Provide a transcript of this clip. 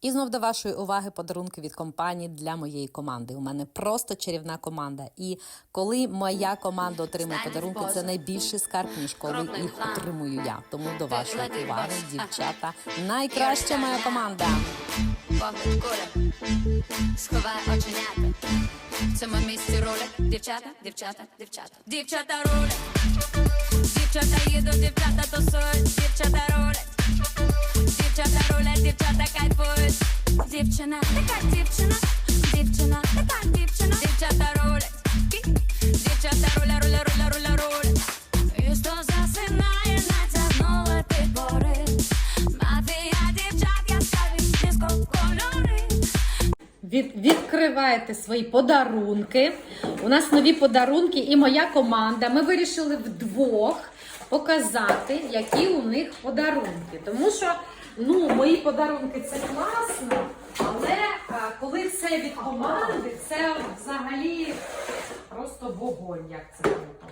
І знов до вашої уваги подарунки від компанії для моєї команди. У мене просто чарівна команда. І коли моя команда отримує подарунки, це найбільший скарб, ніж коли їх отримую я. Тому до вашої уваги, дівчата, найкраща моя команда. Погляд куля, сховай оченята. В цьому місці рулять дівчата, дівчата, дівчата. Дівчата рулять, дівчата їдуть, дівчата Дівчина, така дівчина, дівчина, така дівчина, дівчата рулять, дівчата руля, руля, руля, руля, рулять. Місто засинає, натягнули підбори. Мафія дівчат, яскраві диско кольори. Від, відкриваєте свої подарунки. У нас нові подарунки і моя команда. Ми вирішили вдвох показати, які у них подарунки. Тому що ну, мої подарунки це класно, коли це від команди, це взагалі просто вогонь, як це круто.